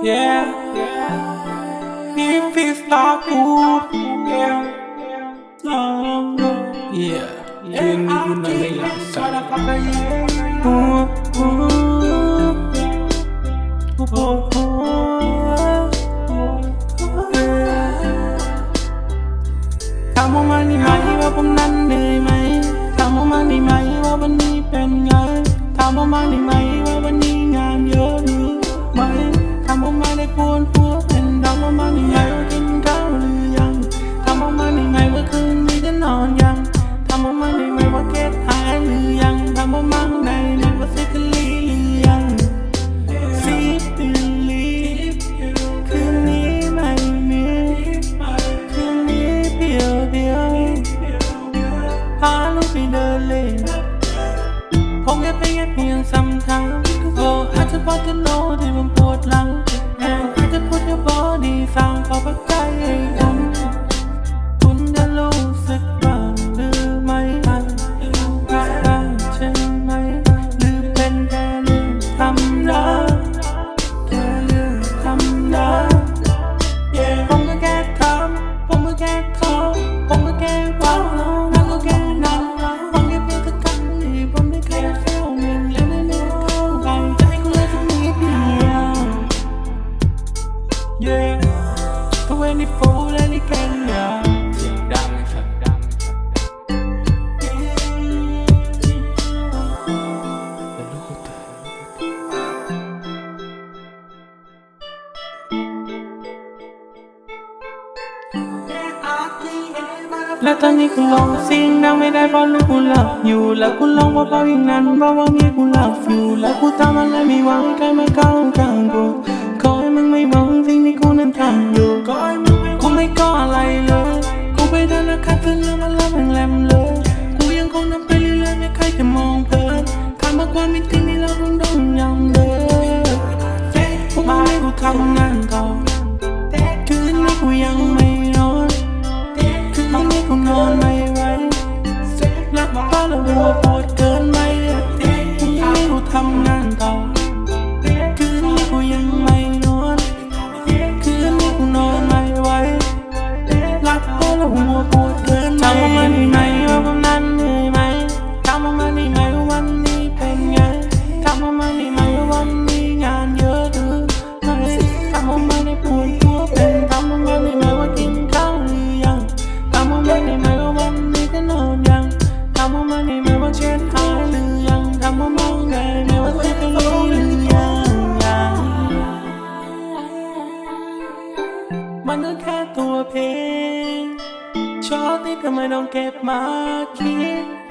Yeah If it's not good Yeah Long Yeah ยืนอยู่ในไม่หลังสันโอ้โหโอ้โหโอ้โหถามว่ามันนี่ไหมว่าผมนั้นเหนื่อยไหมถามว่ามันนี่ไหมว่าวันนี้เป็นไงถามว่ามันนี่ไหมามว่ามันได้ปวดหัวเป็นถามว่ามันนี่ไหมว่ากินข้าวหรือยังถามว่ามันนี่ไหมว่าคืนนี้จะนอนยังถามว่ามันนี่ไหมว่าเก็ตหายหรือยังถามว่ามันไหนไหนว่าซิกลีหรือยังซีบิลีคืนนี้ไม่มีคืนนี้เพียวเดียวพาลูกไปเดินเล่นผมแค่เพียงเพียงสำคัญโอ้อาจจะพอจะโน้ที่มันปวดหลัง จจะพู 24และนี่แค่ยาเสียงดังสักดังแล้วลูกเธอและตอนนี้กูลองเสิ่งดังไม่ได้เพราะลูกกูหลับอยู่ แล้วกูลองเบาๆอย่างนั้นเพราะว่าเมียกูหลับอยู่ แล้วกูทำอะไรไม่หวังใครมาเข้าข้างกู ชอบที่ทำไมต้องเก็บมาคิด